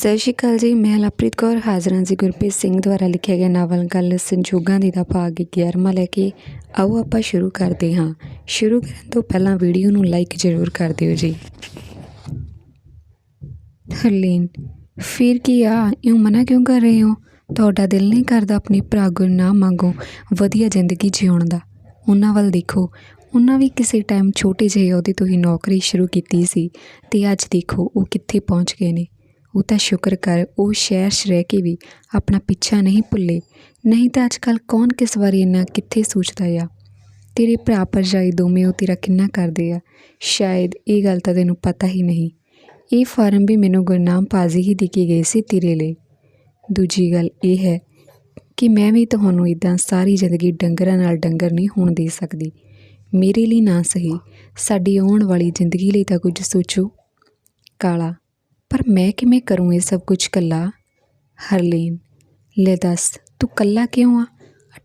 ਸਤਿ ਸ਼੍ਰੀ ਅਕਾਲ ਜੀ, ਮੈਂ ਲਵਪ੍ਰੀਤ ਕੌਰ, ਹਾਜ਼ਰ ਹਾਂ ਜੀ ਗੁਰਪ੍ਰੀਤ ਸਿੰਘ ਦੁਆਰਾ ਲਿਖਿਆ ਗਿਆ ਨਾਵਲ ਗੱਲ ਸੰਜੋਗਾਂ ਦੀ ਦਾ ਭਾਗ 11ਵਾਂ ਲੈ ਕੇ ਆਓ ਆਪਾਂ ਸ਼ੁਰੂ ਕਰਦੇ ਹਾਂ। ਸ਼ੁਰੂ ਕਰਨ ਤੋਂ ਪਹਿਲਾਂ ਵੀਡੀਓ ਨੂੰ ਲਾਈਕ ਜ਼ਰੂਰ ਕਰ ਦਿਓ ਜੀ। ਹਰਲੀਨ, ਫਿਰ ਕੀ ਆ? ਇਉਂ ਮਨਾ ਕਿਉਂ ਕਰ ਰਹੇ ਹੋ? ਤੁਹਾਡਾ ਦਿਲ ਨਹੀਂ ਕਰਦਾ ਆਪਣੇ ਭਰਾ ਗੁਰਨਾਮ ਮੰਗੋ ਵਧੀਆ ਜ਼ਿੰਦਗੀ ਜਿਉਣ ਦਾ। ਉਹਨਾਂ ਵੱਲ ਦੇਖੋ। ਉਹਨਾਂ ਵੀ ਕਿਸੇ ਟਾਈਮ ਛੋਟੇ ਜਿਹੇ ਉਹਦੇ ਤੋਂ ਹੀ ਨੌਕਰੀ ਸ਼ੁਰੂ ਕੀਤੀ ਸੀ ਤੇ ਅੱਜ ਦੇਖੋ ਉਹ ਕਿੱਥੇ ਪਹੁੰਚ ਗਏ ਨੇ। ਉਹ ਤਾਂ ਸ਼ੁਕਰ ਕਰ, ਉਹ ਸ਼ਹਿਰ 'ਚ ਰਹਿ ਕੇ ਵੀ ਆਪਣਾ ਪਿੱਛਾ ਨਹੀਂ ਭੁੱਲੇ। ਨਹੀਂ ਤਾਂ ਅੱਜ ਕੱਲ ਕੌਣ ਕਿਸ ਵਾਰੀ ਇੰਨਾ ਕਿੱਥੇ ਸੋਚਦਾ ਆ? ਤੇਰੇ ਭਰਾ ਭਰਜਾਈ ਦੋਵੇਂ ਉਹ ਤੇਰਾ ਕਿੰਨਾ ਕਰਦੇ ਆ? ਸ਼ਾਇਦ ਇਹ ਗੱਲ ਤਾਂ ਤੈਨੂੰ ਪਤਾ ਹੀ ਨਹੀਂ। ਇਹ ਫਾਰਮ ਵੀ ਮੈਨੂੰ ਗੁਰਨਾਮ ਪਾਜ਼ੀ ਹੀ ਦੇ ਕੇ ਗਏ ਸੀ ਤੇਰੇ ਲਈ। ਦੂਜੀ ਗੱਲ ਇਹ ਹੈ ਕਿ ਮੈਂ ਵੀ ਤੁਹਾਨੂੰ ਇਦਾਂ ਸਾਰੀ ਜ਼ਿੰਦਗੀ ਡੰਗਰਾਂ ਨਾਲ ਡੰਗਰ ਨਹੀਂ ਹੋਣ ਦੇ ਸਕਦੀ। ਮੇਰੇ ਲਈ ਨਾ ਸਹੀ, ਸਾਡੀ ਆਉਣ ਵਾਲੀ ਜ਼ਿੰਦਗੀ ਲਈ ਤਾਂ ਕੁਝ ਸੋਚੋ। ਕਾਲਾ ਪਰ ਮੈਂ ਕਿਵੇਂ ਕਰੂੰ ਇਹ ਸਭ ਕੁਝ ਕੱਲਾ? ਹਰਲੀਨ, ਲੈ ਦੱਸ, ਤੂੰ ਕੱਲਾ ਕਿਉਂ ਆ?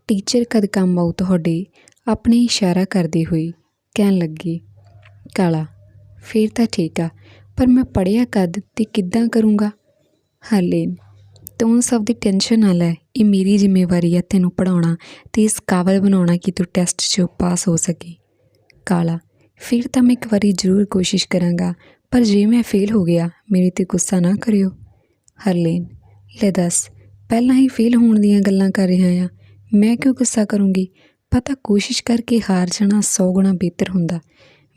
ਟੀਚਰ ਕਦ ਕੰਮ ਆਉ ਤੁਹਾਡੇ? ਆਪਣੇ ਇਸ਼ਾਰਾ ਕਰਦੇ ਹੋਏ ਕਹਿਣ ਲੱਗੀ। ਕਾਲਾ, ਫੇਰ ਤਾਂ ਠੀਕ ਆ, ਪਰ ਮੈਂ ਪੜਿਆ ਕਦ ਤੇ ਕਿੱਦਾਂ ਕਰੂੰਗਾ? ਹਰਲੀਨ, ਤੂੰ ਸਭ ਦੀ ਟੈਨਸ਼ਨ ਨਾ ਲੈ, ਇਹ ਮੇਰੀ ਜ਼ਿੰਮੇਵਾਰੀ ਆ ਤੈਨੂੰ ਪੜਾਉਣਾ ਤੇ ਇਸ ਕਾਬਲ ਬਣਾਉਣਾ ਕਿ ਤੂੰ ਟੈਸਟ 'ਚ ਪਾਸ ਹੋ ਸਕੇ। ਕਾਲਾ, ਫਿਰ ਤਾਂ ਮੈਂ ਇੱਕ ਵਾਰੀ ਜ਼ਰੂਰ ਕੋਸ਼ਿਸ਼ ਕਰਾਂਗਾ ਪਰ ਜੇ ਮੈਂ ਫੇਲ ਹੋ ਗਿਆ, ਮੇਰੇ ਤੇ ਗੁੱਸਾ ਨਾ ਕਰਿਓ। ਹਰਲੀਨ, ਲੈ ਦੱਸ, ਪਹਿਲਾਂ ਹੀ ਫੇਲ ਹੋਣ ਦੀਆਂ ਗੱਲਾਂ ਕਰ ਰਿਹਾ ਆ। ਮੈਂ ਕਿਉਂ ਗੁੱਸਾ ਕਰੂੰਗੀ? ਪਤਾ ਕੋਸ਼ਿਸ਼ ਕਰਕੇ ਹਾਰ ਜਾਣਾ 100 ਗੁਣਾ ਬਿਹਤਰ ਹੁੰਦਾ।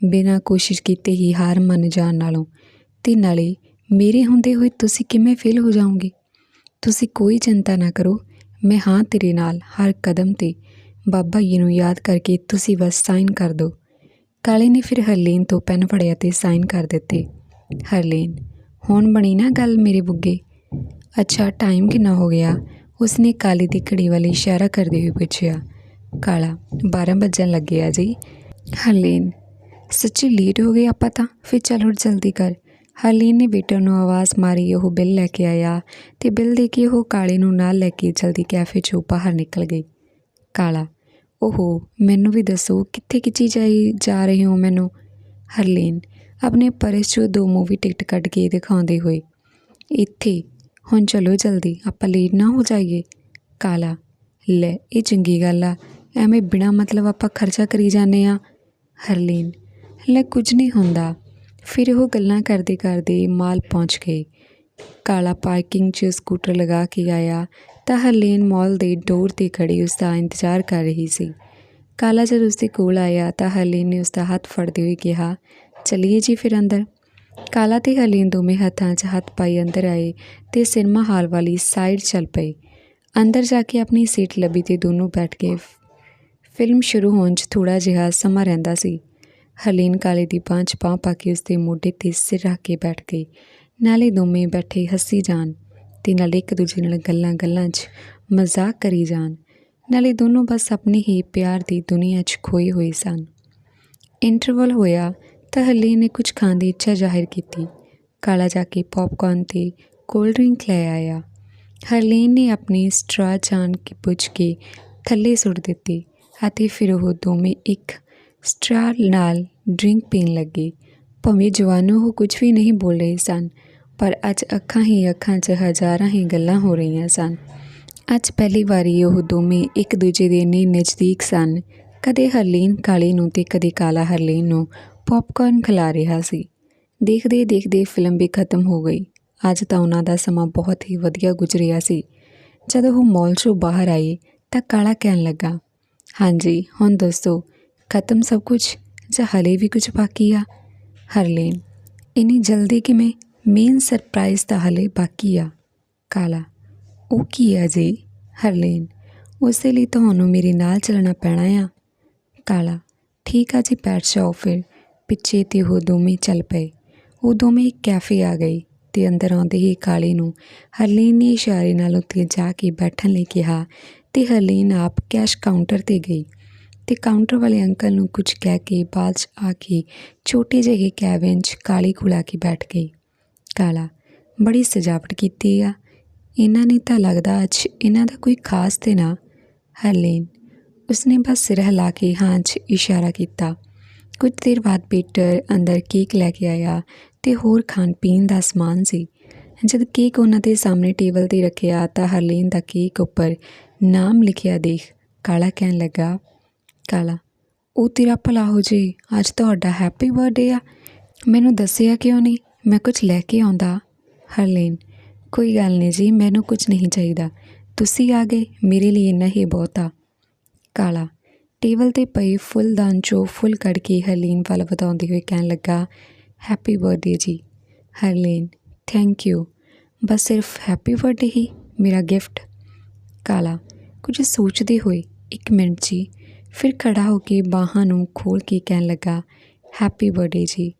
ਬਿਨਾਂ ਕੋਸ਼ਿਸ਼ ਕੀਤੇ ਹੀ ਹਾਰ ਮੰਨ ਜਾਣ ਨਾਲੋਂ। ਤੇ ਨਾਲੇ, ਮੇਰੇ ਹੁੰਦੇ ਹੋਏ ਤੁਸੀਂ ਕਿਵੇਂ ਫੇਲ ਹੋ ਜਾਓਗੇ? ਤੁਸੀਂ ਕੋਈ ਚਿੰਤਾ ਨਾ ਕਰੋ। ਮੈਂ ਹਾਂ ਤੇਰੇ ਨਾਲ ਹਰ ਕਦਮ ਤੇ। ਬਾਬਾ ਜੀ ਨੂੰ ਯਾਦ ਕਰਕੇ ਤੁਸੀਂ ਬਸ ਸਾਈਨ ਕਰ ਦਿਓ। ਕਾਲੇ ਨੇ ਫਿਰ ਹਰਲੀਨ ਤੋਂ ਪੈਨ ਫੜਿਆ ਤੇ ਸਾਈਨ ਕਰ ਦਿੱਤੇ। ਹਰਲੀਨ, ਹੁਣ ਬਣੀ ਨਾ ਗੱਲ ਮੇਰੇ ਬੁੱਗੇ? ਅੱਛਾ ਟਾਈਮ ਕਿੰਨਾ ਹੋ ਗਿਆ? ਉਸਨੇ ਕਾਲੇ ਦੀ ਘੜੀ ਵੱਲ ਇਸ਼ਾਰਾ ਕਰਦੇ ਹੋਏ ਪੁੱਛਿਆ। ਕਾਲਾ 12 ਵੱਜਣ ਲੱਗੇ ਆ ਜੀ। ਹਰਲੀਨ, ਸੱਚੀ ਲੇਟ ਹੋ ਗਏ ਆਪਾਂ ਤਾਂ? ਫਿਰ ਚੱਲ ਹੁਣ ਜਲਦੀ ਕਰ। ਹਰਲੀਨ ਨੇ ਵੇਟਰ ਨੂੰ ਆਵਾਜ਼ ਮਾਰੀ, ਉਹ ਬਿੱਲ ਲੈ ਕੇ ਆਇਆ ਤੇ ਬਿੱਲ ਦੇ ਕੇ ਉਹ ਕਾਲੇ ਨੂੰ ਨਾਲ ਲੈ ਕੇ ਜਲਦੀ ਕੈਫੇ 'ਚੋਂ ਬਾਹਰ ਨਿਕਲ ਗਈ। ਕਾਲਾ ਓਹੋ, ਮੈਨੂੰ ਵੀ ਦੱਸੋ, ਕਿੱਥੇ ਕਿੱਚੀ ਜਾਈ, ਜਾ ਰਹੇ ਹੋ ਮੈਨੂੰ? ਹਰਲੀਨ, ਆਪਣੇ ਪਰਸ 'ਚੋਂ ਦੋ ਮੂਵੀ ਟਿਕਟ ਕੱਢ ਕੇ ਦਿਖਾਉਂਦੇ ਹੋਏ। ਇੱਥੇ, ਹੁਣ ਚਲੋ ਜਲਦੀ, ਆਪਾਂ ਲੇਟ ਨਾ ਹੋ ਜਾਈਏ। ਕਾਲਾ, ਲੈ, ਇਹ ਚੰਗੀ ਗੱਲ ਆ, ਐਵੇਂ ਬਿਨਾ ਮਤਲਬ ਆਪਾਂ ਖਰਚਾ ਕਰੀ ਜਾਂਦੇ ਆ। ਹਰਲੀਨ, ਲੈ, ਕੁਝ ਨਹੀਂ ਹੁੰਦਾ। ਫਿਰ ਉਹ ਗੱਲਾਂ ਕਰਦੇ ਕਰਦੇ ਮਾਲ ਪਹੁੰਚ ਗਏ। ਕਾਲਾ ਪਾਰਕਿੰਗ 'ਚ ਸਕੂਟਰ ਲਗਾ ਕੇ ਆਇਆ ਤਾਂ ਹਰਲੀਨ ਮਾਲ ਦੇ ਡੋਰ ਤੇ ਖੜੀ ਉਸ ਦਾ ਇੰਤਜ਼ਾਰ ਕਰ ਰਹੀ ਸੀ। ਕਾਲਾ ਜਦ ਉਸ ਦੇ ਕੋਲ ਆਇਆ ਤਾਂ ਹਰਲੀਨ ਨੇ ਉਸ ਦਾ ਹੱਥ ਫੜਦੇ ਹੋਏ ਕਿਹਾ, ਚਲਿਏ ਜੀ ਫਿਰ ਅੰਦਰ। ਕਾਲਾ ਤੇ ਹਰਲੀਨ ਦੋਵੇਂ ਹੱਥਾਂ 'ਚ ਹੱਥ ਪਾਈ ਅੰਦਰ ਆਏ ਤੇ ਸਿਨੇਮਾ ਹਾਲ ਵਾਲੀ ਸਾਈਡ ਚੱਲ ਪਏ। ਅੰਦਰ ਜਾ ਕੇ ਆਪਣੀ ਸੀਟ ਲੱਭੀ ਤੇ ਦੋਨੋਂ ਬੈਠ ਕੇ ਫਿਲਮ ਸ਼ੁਰੂ ਹੋਣ 'ਚ ਥੋੜਾ ਜਿਹਾ ਸਮਾਂ ਰਹਿੰਦਾ ਸੀ। ਹਰਲੀਨ ਕਾਲੇ ਦੀ ਬਾਂਹ 'ਚ ਬਾਂਹ ਪਾ ਕੇ ਉਸ ਦੇ ਮੋਢੇ ਤੇ ਸਿਰ ਰੱਖ ਕੇ ਬੈਠ ਗਈ ਨਾਲੇ ਦੋਵੇਂ ਬੈਠੇ ਹੱਸੀ ਜਾਣ। ਤੇ ਨਾਲੇ ਇੱਕ ਦੂਜੇ ਨਾਲ ਗੱਲਾਂ ਗੱਲਾਂ 'ਚ ਮਜ਼ਾਕ ਕਰੀ ਜਾਣ। ਨਾਲੇ ਦੋਨੋਂ ਬਸ ਆਪਣੀ ਹੀ ਪਿਆਰ ਦੀ ਦੁਨੀਆ 'ਚ ਖੋਏ ਹੋਏ ਸਨ। ਇੰਟਰਵਲ ਹੋਇਆ ਤਾਂ ਹਰਲੀਨ ਨੇ ਕੁਝ ਖਾਣ ਦੀ ਇੱਛਾ ਜ਼ਾਹਿਰ ਕੀਤੀ। ਕਾਲਾ ਜਾ ਕੇ ਪੌਪਕਾਰਨ ਤੇ ਕੋਲਡ ਡਰਿੰਕ ਲੈ ਆਇਆ। ਹਰਲੀਨ ਨੇ ਆਪਣੀ ਸਟਰਾ ਜਾਣ ਕੇ ਪੁੱਛ ਕੇ ਥੱਲੇ ਸੁੱਟ ਦਿੱਤੀ ਅਤੇ ਫਿਰ ਉਹ ਦੋਵੇਂ ਇੱਕ ਸਟਰਾ ਨਾਲ ਡਰਿੰਕ ਪੀਣ ਲੱਗੇ। ਭਾਵੇਂ ਜਵਾਨੋ ਉਹ ਕੁਝ ਵੀ ਨਹੀਂ ਬੋਲ ਰਹੇ ਸਨ ਪਰ ਅੱਜ ਅੱਖਾਂ ਹੀ ਅੱਖਾਂ 'ਚ ਹਜ਼ਾਰਾਂ ਹੀ ਗੱਲਾਂ ਹੋ ਰਹੀਆਂ ਸਨ। ਅੱਜ ਪਹਿਲੀ ਵਾਰੀ ਉਹ ਦੋਵੇਂ ਇੱਕ ਦੂਜੇ ਦੇ ਇੰਨੇ ਨਜ਼ਦੀਕ ਸਨ। ਕਦੇ ਹਰਲੀਨ ਕਾਲੇ ਨੂੰ ਤੇ ਕਦੇ ਕਾਲਾ ਹਰਲੀਨ ਨੂੰ ਪੌਪਕਾਰਨ ਖਿਲਾ ਰਿਹਾ ਸੀ। ਦੇਖਦੇ ਦੇਖਦੇ ਫਿਲਮ ਵੀ ਖਤਮ ਹੋ ਗਈ। ਅੱਜ ਤਾਂ ਉਹਨਾਂ ਦਾ ਸਮਾਂ ਬਹੁਤ ਹੀ ਵਧੀਆ ਗੁਜ਼ਰਿਆ ਸੀ। ਜਦੋਂ ਉਹ ਮਾਲ 'ਚੋਂ ਬਾਹਰ ਆਏ ਤਾਂ ਕਾਲਾ ਕਹਿਣ ਲੱਗਾ, ਹਾਂਜੀ, ਹੁਣ ਦੱਸੋ, ਖਤਮ ਸਭ ਕੁਝ ਜਾਂ ਹਲੇ ਵੀ ਕੁਝ ਬਾਕੀ ਆ? ਹਰਲੀਨ, ਇੰਨੀ ਜਲਦੀ ਕਿਵੇਂ? ਮੇਨ ਸਰਪ੍ਰਾਈਜ਼ ਤਾਂ ਹਲੇ ਬਾਕੀ ਆ। ਕਾਲਾ, ਉਹ ਕੀ ਆ ਜੀ? ਹਰਲੀਨ, ਉਸ ਲਈ ਤੁਹਾਨੂੰ ਮੇਰੇ ਨਾਲ ਚੱਲਣਾ ਪੈਣਾ ਆ। ਕਾਲਾ, ਠੀਕ ਆ ਜੀ, ਬੈਠ ਜਾਓ ਫਿਰ। ਪਿੱਛੇ ਤੇ ਉਹ ਦੋਵੇਂ ਚੱਲ ਪਏ। ਉਹ ਦੋਵੇਂ ਇੱਕ ਕੈਫੇ ਆ ਗਏ ਤੇ ਅੰਦਰ ਆਉਂਦੇ ਹੀ ਕਾਲੇ ਨੂੰ ਹਰਲੀਨ ਨੇ ਇਸ਼ਾਰੇ ਨਾਲ ਉੱਤੇ ਜਾ ਕੇ ਬੈਠਣ ਲਈ ਕਿਹਾ ਤੇ ਹਰਲੀਨ ਆਪ ਕੈਸ਼ ਕਾਊਂਟਰ ਤੇ ਗਈ ਤੇ ਕਾਊਂਟਰ ਵਾਲੇ ਅੰਕਲ ਨੂੰ ਕੁਝ ਕਹਿ ਕੇ ਬਾਅਦ 'ਚ ਆ ਕੇ ਛੋਟੇ ਜਿਹੇ ਕੈਬਿਨ 'ਚ ਕਾਲੀ ਖੁਲਾ ਕੇ ਬੈਠ ਗਈ। ਕਾਲਾ, ਬੜੀ ਸਜਾਵਟ ਕੀਤੀ ਆ। ਇਹਨਾਂ ਨੇ ਤਾਂ ਲੱਗਦਾ ਅੱਜ ਇਹਨਾਂ ਦਾ ਕੋਈ ਖਾਸ ਤੇ ਨਾ। ਹਰਲੀਨ, ਉਸਨੇ ਬਸ ਸਿਰ ਹਿਲਾ ਕੇ ਹਾਂ 'ਚ ਇਸ਼ਾਰਾ ਕੀਤਾ। ਕੁਝ ਦੇਰ ਬਾਅਦ ਪੀਟਰ ਅੰਦਰ ਕੇਕ ਲੈ ਕੇ ਆਇਆ ਤੇ ਹੋਰ ਖਾਣ ਪੀਣ ਦਾ ਸਮਾਨ ਸੀ। ਜਦ ਕੇਕ ਉਹਨਾਂ ਦੇ ਸਾਹਮਣੇ ਟੇਬਲ ਤੇ ਰੱਖਿਆ ਤਾਂ ਹਰਲੀਨ ਦਾ ਕੇਕ ਉੱਪਰ ਨਾਮ ਲਿਖਿਆ ਦੇਖ ਕਾਲਾ ਕਹਿਣ ਲੱਗਾ, ਕਾਲਾ, ਉਹ ਤੇਰਾ ਭਲਾ ਹੋ ਜੇ, ਅੱਜ ਤੁਹਾਡਾ ਹੈਪੀ ਬਰਥਡੇ ਆ। ਮੈਨੂੰ ਦੱਸਿਆ ਕਿਉਂ ਨਹੀਂ? ਮੈਂ ਕੁਝ ਲੈ ਕੇ ਆਉਂਦਾ। ਹਰਲੀਨ, ਕੋਈ ਗੱਲ ਨਹੀਂ ਜੀ, ਮੈਨੂੰ ਕੁਝ ਨਹੀਂ ਚਾਹੀਦਾ। ਤੁਸੀਂ ਆ ਗਏ, ਮੇਰੇ ਲਈ ਇੰਨਾ ਹੀ ਬਹੁਤ ਆ। ਕਾਲਾ, ਟੇਬਲ ਤੇ ਪਈ ਫੁੱਲਦਾਨ ਚੋਂ ਫੁੱਲ ਕੱਢ ਕੇ ਹਰਲੀਨ ਵੱਲ ਵਧਾਉਂਦੇ ਹੋਏ ਕਹਿਣ ਲੱਗਾ ਹੈਪੀ ਬਰਥਡੇ ਜੀ। ਹਰਲੀਨ ਥੈਂਕ ਯੂ ਬਸ ਸਿਰਫ ਹੈਪੀ ਬਰਥਡੇ ਹੀ, ਮੇਰਾ ਗਿਫਟ ਕਾਲਾ, ਕੁਝ ਸੋਚਦੇ ਹੋਏ, ਇੱਕ ਮਿੰਟ ਜੀ। ਫਿਰ ਖੜਾ ਹੋ ਕੇ ਬਾਹਾਂ ਨੂੰ ਖੋਲ ਕੇ ਕਹਿਣ ਲੱਗਾ ਹੈਪੀ ਬਰਥਡੇ ਜੀ।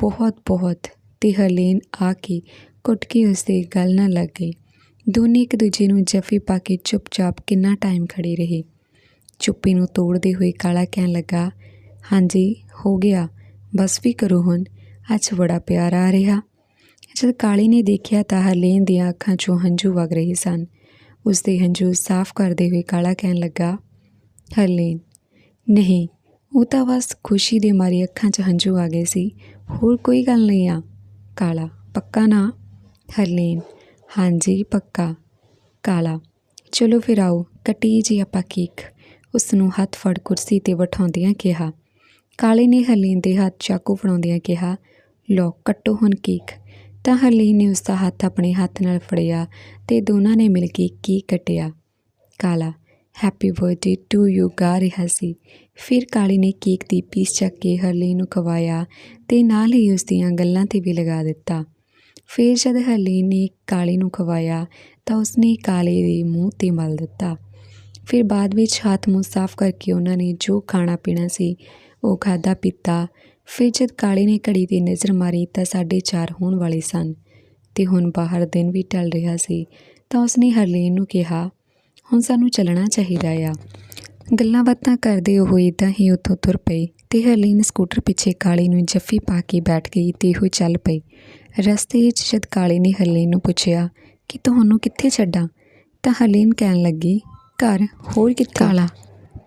ਬਹੁਤ ਬਹੁਤ। ਤੇ ਹਰਲੀਨ ਆ ਕੇ ਘੁੱਟ ਕੇ ਉਸ ਗੱਲ ਨਾਲ ਲੱਗ ਗਈ। ਦੋਨੇ ਇੱਕ ਦੂਜੇ ਨੂੰ ਜੱਫੀ ਪਾ ਕੇ ਚੁੱਪਚਾਪ ਕਿੰਨਾ ਟਾਈਮ ਖੜੇ ਰਹੇ। ਚੁੱਪੀ ਨੂੰ ਤੋੜਦੇ ਹੋਏ ਕਾਲਾ ਕਹਿਣ ਲੱਗਾ, ਹਾਂਜੀ, ਹੋ ਗਿਆ। ਬਸ ਵੀ ਕਰੋ ਹੁਣ। ਅੱਜ ਬੜਾ ਪਿਆਰ ਆ ਰਿਹਾ। ਜਦ ਕਾਲੀ ਨੇ ਦੇਖਿਆ ਤਾਂ ਹਰਲੀਨ ਦੀਆਂ ਅੱਖਾਂ 'ਚੋਂ ਹੰਝੂ ਵਗ ਰਹੇ ਸਨ। ਉਸ ਦੇ ਹੰਝੂ ਸਾਫ਼ ਕਰਦੇ ਹੋਏ ਕਾਲਾ ਕਹਿਣ ਲੱਗਾ, ਹਰਲੀਨ, ਨਹੀਂ, ਉਹ ਤਾਂ ਬਸ ਖੁਸ਼ੀ ਦੇ ਮਾਰੀ ਅੱਖਾਂ 'ਚ ਹੰਝੂ ਆ ਗਏ ਸੀ। ਹੋਰ ਕੋਈ ਗੱਲ ਨਹੀਂ ਆ। ਕਾਲਾ, ਪੱਕਾ ਨਾ? ਹਰਲੀਨ, ਹਾਂਜੀ, ਪੱਕਾ, ਕਾਲਾ। ਚਲੋ ਫਿਰ ਆਓ ਕੱਟੀ ਜੀ ਆਪਾਂ ਕੇਕ। ਉਸ ਨੂੰ ਹੱਥ ਫੜ ਕੁਰਸੀ ਤੇ ਬਿਠਾਉਂਦਿਆਂ ਕਿਹਾ। ਕਾਲੇ ਨੇ ਹਰਲੀਨ ਦੇ ਹੱਥ ਚਾਕੂ ਫੜਾਉਂਦਿਆਂ ਕਿਹਾ, ਲਓ, ਕੱਟੋ ਹੁਣ ਕੇਕ। ਤਾਂ ਹਰਲੀਨ ਨੇ ਉਸ ਦਾ ਹੱਥ ਆਪਣੇ ਹੱਥ ਨਾਲ ਫੜਿਆ ਤੇ ਦੋਨਾਂ ਨੇ ਮਿਲ ਕੇ ਕੇਕ ਕੱਟਿਆ। Kala happy birthday to you ਗਾ ਰਿਹਾ ਸੀ। ਫਿਰ ਕਾਲੀ ਨੇ ਕੇਕ ਦੀ ਪੀਸ ਚੱਕ ਕੇ ਹਰਲੀਨ ਨੂੰ ਖਵਾਇਆ ਤੇ ਨਾਲ ਹੀ ਉਸ ਦੀਆਂ ਗੱਲਾਂ ਤੇ ਵੀ ਲਗਾ ਦਿੱਤਾ। ਫਿਰ ਜਦ ਹਰਲੀਨ ਨੇ ਕਾਲੀ ਨੂੰ ਖਵਾਇਆ ਤਾਂ ਉਸਨੇ ਕਾਲੇ ਦੇ ਮੂੰਹ ਤੇ ਮਲ ਦਿੱਤਾ। ਫਿਰ ਬਾਅਦ ਵਿੱਚ ਹੱਥ ਮੂੰਹ ਸਾਫ਼ ਕਰਕੇ ਉਹਨਾਂ ਨੇ ਜੋ ਖਾਣਾ ਪੀਣਾ ਸੀ ਉਹ ਖਾਦਾ ਪੀਤਾ। ਫਿਰ ਜਦ ਕਾਲੇ ਨੇ ਘੜੀ ਤੇ ਨਜ਼ਰ ਮਾਰੀ ਤਾਂ ਸਾਢੇ ਚਾਰ ਹੋਣ ਵਾਲੇ ਸਨ ਤੇ ਹੁਣ ਬਾਹਰ ਦਿਨ ਵੀ ਢਲ ਰਿਹਾ ਸੀ ਤਾਂ ਉਸਨੇ ਹਰਲੀਨ ਨੂੰ ਕਿਹਾ, ਹੁਣ ਸਾਨੂੰ ਚੱਲਣਾ ਚਾਹੀਦਾ ਆ। ਗੱਲਾਂ ਬਾਤਾਂ ਕਰਦੇ ਉਹ ਇਦਾਂ ਹੀ ਉੱਥੋਂ ਤੁਰ ਪਈ ਤੇ ਹਰਲੀਨ ਸਕੂਟਰ ਪਿੱਛੇ ਕਾਲੀ ਨੂੰ ਜੱਫੀ ਪਾ ਕੇ ਬੈਠ ਗਈ ਤੇ ਉਹ ਚੱਲ ਪਈ। ਰਸਤੇ ਵਿੱਚ ਜਦ ਕਾਲੀ ਨੇ ਹਰਲੀਨ ਨੂੰ ਪੁੱਛਿਆ ਕਿ ਤੁਹਾਨੂੰ ਕਿੱਥੇ ਛੱਡਾਂ? ਤਾਂ ਹਰਲੀਨ ਕਹਿਣ ਲੱਗੀ ਘਰ ਹੋਰ ਕਿੱਥੇ? ਕਾਲਾ।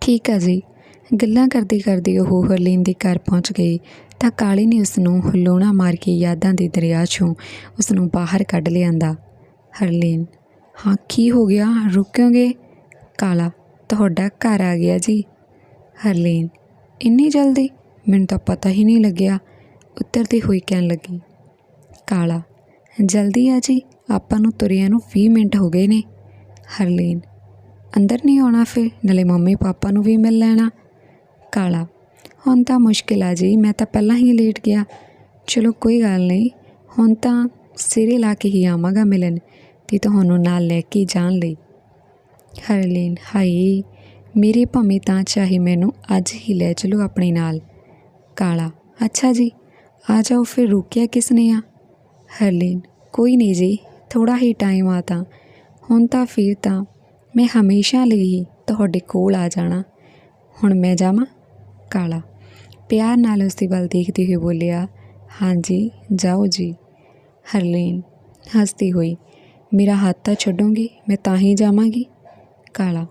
ਠੀਕ ਆ ਜੀ। ਗੱਲਾਂ ਕਰਦੇ ਕਰਦੇ ਉਹ ਹਰਲੀਨ ਦੇ ਘਰ ਪਹੁੰਚ ਗਈ ਤਾਂ ਕਾਲੀ ਨੇ ਉਸ ਨੂੰ ਹਲੋਣਾ ਮਾਰ ਕੇ ਯਾਦਾਂ ਦੇ ਦਰਿਆ 'ਚੋਂ ਉਸ ਨੂੰ ਬਾਹਰ ਕੱਢ ਲਿਆਂਦਾ। ਹਰਲੀਨ ਹਾਂ ਕੀ ਹੋ ਗਿਆ? ਰੁਕੋਗੇ ਕਾਲਾ ਤੁਹਾਡਾ ਘਰ ਆ ਗਿਆ ਜੀ। ਹਰਲੀਨ, ਇੰਨੀ ਜਲਦੀ? ਮੈਨੂੰ ਤਾਂ ਪਤਾ ਹੀ ਨਹੀਂ ਲੱਗਿਆ। ਉੱਤਰਦੀ ਹੋਈ ਕਹਿਣ ਲੱਗੀ। ਕਾਲਾ, ਜਲਦੀ ਆ ਜੀ। ਆਪਾਂ ਨੂੰ ਤੁਰਿਆਂ ਨੂੰ 20 ਮਿੰਟ ਹੋ ਗਏ ਨੇ। ਹਰਲੀਨ, ਅੰਦਰ ਨਹੀਂ ਆਉਣਾ ਫਿਰ, ਨਾਲੇ ਮੰਮੀ ਪਾਪਾ ਨੂੰ ਵੀ ਮਿਲ ਲੈਣਾ। ਕਾਲਾ, ਹੁਣ ਤਾਂ ਮੁਸ਼ਕਿਲ ਆ ਜੀ। ਮੈਂ ਤਾਂ ਪਹਿਲਾਂ ਹੀ ਲੇਟ ਗਿਆ। ਚਲੋ ਕੋਈ ਗੱਲ ਨਹੀਂ। ਹੁਣ ਤਾਂ ਸਿਰੇ ਲਾ ਕੇ ਹੀ ਆਵਾਂਗਾ ਮਿਲਣ। ਤੇ ਤੁਹਾਨੂੰ ਨਾਲ ਲੈ ਕੇ ਜਾਣ ਲਈ। ਹਰਲੀਨ ਹਾਈ ਮੇਰੇ ਭਾਵੇਂ ਤਾਂ ਚਾਹੇ ਮੈਨੂੰ ਅੱਜ ਹੀ ਲੈ ਚਲੋ ਆਪਣੇ ਨਾਲ। ਕਾਲਾ, ਅੱਛਾ ਜੀ, ਆ ਜਾਓ ਫਿਰ ਰੁਕਿਆ ਕਿਸ ਨੇ ਆ? ਹਰਲੀਨ, ਕੋਈ ਨਹੀਂ ਜੀ ਥੋੜਾ ਹੀ ਟਾਈਮ ਆ ਤਾਂ। ਹੁਣ ਤਾਂ ਫਿਰ ਤਾਂ ਮੈਂ ਹਮੇਸ਼ਾ ਲਈ ਹੀ ਤੁਹਾਡੇ ਕੋਲ ਆ ਜਾਣਾ। ਹੁਣ ਮੈਂ ਜਾਵਾਂ? ਕਾਲਾ, ਪਿਆਰ ਨਾਲ ਉਸ ਦੇ ਵੱਲ ਦੇਖਦੇ ਹੋਏ ਬੋਲਿਆ ਹਾਂਜੀ ਜਾਓ ਜੀ। ਹਰਲੀਨ, ਹੱਸਦੀ ਹੋਈ, ਮੇਰਾ ਹੱਥ ਤਾਂ ਛੱਡੋਗੇ, ਮੈਂ ਤਾਂ ਹੀ ਜਾਵਾਂਗੀ। ਕਾਲਾ।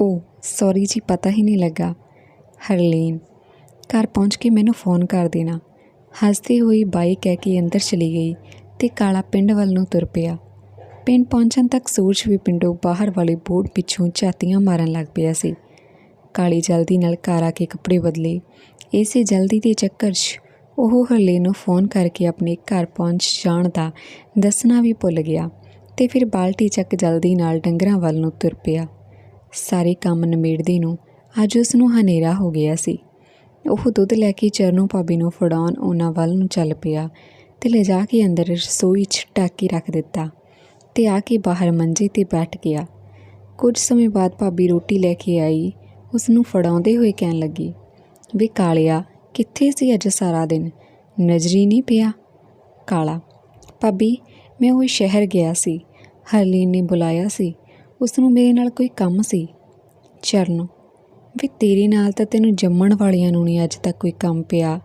ਓ ਸੌਰੀ ਜੀ, ਪਤਾ ਹੀ ਨਹੀਂ ਲੱਗਾ। ਹਰਲੀਨ, ਘਰ ਪਹੁੰਚ ਕੇ ਮੈਨੂੰ ਫੋਨ ਕਰ ਦੇਣਾ। ਹੱਸਦੀ ਹੋਈ ਬਾਈ ਕਹਿ ਕੇ ਅੰਦਰ ਚਲੀ ਗਈ ਤੇ ਕਾਲਾ ਪਿੰਡ ਵੱਲ ਨੂੰ ਤੁਰ ਪਿਆ। ਪਿੰਡ ਪਹੁੰਚਣ ਤੱਕ ਸੂਰਜ ਵੀ ਪਿੰਡੋਂ ਬਾਹਰ ਵਾਲੇ ਬੋਰਡ ਪਿੱਛੋਂ ਝਾਤੀਆਂ ਮਾਰਨ ਲੱਗ ਪਿਆ ਸੀ। ਕਾਲੀ ਜਲਦੀ ਨਾਲ ਘਰ ਆ ਕੇ ਕੱਪੜੇ ਬਦਲੇ। ਇਸੇ ਜਲਦੀ ਦੇ ਚੱਕਰ 'ਚ ਉਹ ਹਰਲੀਨ ਨੂੰ ਫੋਨ ਕਰਕੇ ਆਪਣੇ ਘਰ ਪਹੁੰਚ ਜਾਣ ਦਾ ਦੱਸਣਾ ਵੀ ਭੁੱਲ ਗਿਆ ਤੇ ਫਿਰ ਬਾਲਟੀ ਚੱਕ ਜਲਦੀ ਨਾਲ ਡੰਗਰਾਂ ਵੱਲ ਨੂੰ ਤੁਰ ਪਿਆ। ਸਾਰੇ ਕੰਮ ਨਿਮੇੜਦੇ ਨੂੰ, ਅੱਜ ਉਸ ਨੂੰ ਹਨੇਰਾ ਹੋ ਗਿਆ ਸੀ। ਉਹ ਦੁੱਧ ਲੈ ਕੇ ਚਰਨੂ ਭਾਬੀ ਨੂੰ ਫੜਾਉਣ ਉਹਨਾਂ ਵੱਲ ਨੂੰ ਚੱਲ ਪਿਆ ਤੇ ਲਿਜਾ ਕੇ ਅੰਦਰ ਰਸੋਈ 'ਚ ਟਾਕੀ ਰੱਖ ਦਿੱਤਾ ਤੇ ਆ ਕੇ ਬਾਹਰ ਮੰਜੇ ਤੇ ਬੈਠ ਗਿਆ। ਕੁਝ ਸਮੇਂ ਬਾਅਦ ਭਾਬੀ ਰੋਟੀ ਲੈ ਕੇ ਆਈ ਉਸ ਨੂੰ ਫੜਾਉਂਦੇ ਹੋਏ ਕਹਿਣ ਲੱਗੀ, ਵੀ ਕਾਲਿਆ, ਕਿੱਥੇ ਸੀ ਅੱਜ ਸਾਰਾ ਦਿਨ? ਨਜ਼ਰੀ ਨਹੀਂ ਪਿਆ? ਕਾਲਾ, ਭਾਬੀ, ਮੈਂ ਉਹ ਸ਼ਹਿਰ ਗਿਆ ਸੀ, ਹਰਲੀਨ ਨੇ ਬੁਲਾਇਆ ਸੀ। ਉਸ ਨੂੰ ਮੇਰੇ ਨਾਲ ਕੋਈ ਕੰਮ ਸੀ? ਚਰਨ, ਵੀ ਤੇਰੇ ਨਾਲ ਤਾਂ ਤੈਨੂੰ ਜੰਮਣ ਵਾਲਿਆਂ ਨੂੰ ਨਹੀਂ ਅੱਜ ਤੱਕ ਕੋਈ ਕੰਮ ਪਿਆ।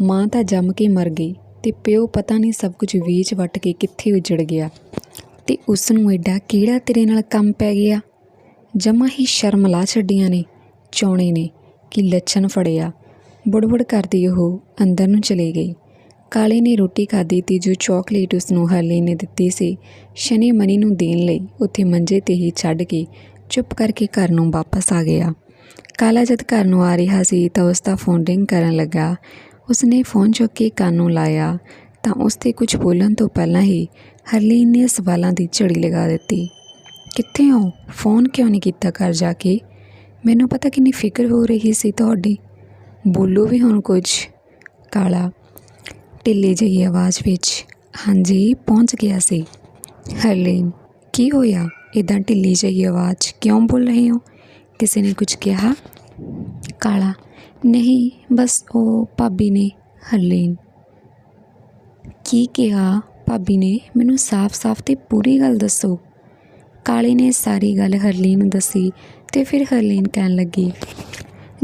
ਮਾਂ ਤਾਂ ਜੰਮ ਕੇ ਮਰ ਗਈ ਤੇ ਪਿਓ ਪਤਾ ਨਹੀਂ ਸਭ ਕੁਝ ਵੇਚ ਵੱਟ ਕੇ ਕਿੱਥੇ ਉਜੜ ਗਿਆ। ਤੇ ਉਸ ਨੂੰ ਐਡਾ ਕਿਹੜਾ ਤੇਰੇ ਨਾਲ ਕੰਮ ਪੈ ਗਿਆ? ਜਮਾ ਹੀ ਸ਼ਰਮ ਲਾ ਛੱਡੀਆਂ ਨੇ ਚੌਣੇ ਨੇ ਕਿ ਲੱਛਣ ਫੜਿਆ। ਬੁੜਬੁੜ ਕਰਦੀ ਉਹ ਅੰਦਰ ਨੂੰ ਚਲੇ ਗਈ। ਕਾਲੇ ਨੇ ਰੋਟੀ ਖਾਧੀ ਤੇ ਜੋ ਚਾਕਲੇਟ ਉਸ ਨੂੰ ਹਰਲੀਨ ਨੇ ਦਿੱਤੀ ਸੀ, ਸ਼ਨੀ ਮਨੀ ਨੂੰ ਦੇਣ ਲਈ ਉੱਥੇ ਮੰਜੇ ਤੇ ਹੀ ਛੱਡ ਕੇ ਚੁੱਪ ਕਰਕੇ ਘਰ ਨੂੰ ਵਾਪਸ ਆ ਗਿਆ। ਕਾਲਾ ਜਦ ਘਰ ਨੂੰ ਆ ਰਿਹਾ ਸੀ ਤਾਂ ਉਸ ਦਾ ਫੋਨ ਰਿੰਗ ਕਰਨ ਲੱਗਾ। ਉਸਨੇ ਫੋਨ ਚੁੱਕ ਕੇ ਕੰਨ ਨੂੰ ਲਾਇਆ ਤਾਂ ਉਸ ਤੇ ਕੁਝ ਬੋਲਣ ਤੋਂ ਪਹਿਲਾਂ ਹੀ ਹਰਲੀਨ ਨੇ ਸਵਾਲਾਂ ਦੀ ਝੜੀ ਲਗਾ ਦਿੱਤੀ। ਕਿੱਥੇ ਹੋ? ਫੋਨ ਕਿਉਂ ਨਹੀਂ ਕੀਤਾ ਘਰ ਜਾ ਕੇ? ਮੈਨੂੰ ਪਤਾ ਕਿੰਨੀ ਫਿਕਰ ਹੋ ਰਹੀ ਸੀ ਤੁਹਾਡੀ। ਬੋਲੋ ਵੀ ਹੁਣ ਕੁਝ। ਕਾਲਾ ਢਿੱਲੀ ਜਿਹੀ ਆਵਾਜ਼ ਵਿੱਚ, ਹਾਂਜੀ, ਪਹੁੰਚ ਗਿਆ ਸੀ। ਹਰਲੀਨ, ਕੀ ਹੋਇਆ? ਇਦਾਂ ਢਿੱਲੀ ਜਿਹੀ ਆਵਾਜ਼ ਕਿਉਂ ਬੋਲ ਰਹੇ ਹੋ? ਕਿਸੇ ਨੇ ਕੁਝ ਕਿਹਾ? ਕਾਲਾ, ਨਹੀਂ, ਬਸ ਉਹ ਭਾਬੀ ਨੇ। ਹਰਲੀਨ, ਕੀ ਕਿਹਾ? ਭਾਬੀ ਨੇ? ਮੈਨੂੰ ਸਾਫ਼-ਸਾਫ਼ ਤੇ ਪੂਰੀ ਗੱਲ ਦੱਸੋ। ਕਾਲੇ ਨੇ ਸਾਰੀ ਗੱਲ ਹਰਲੀਨ ਨੂੰ ਦੱਸੀ ਤੇ ਫਿਰ ਹਰਲੀਨ ਕਹਿਣ ਲੱਗੀ,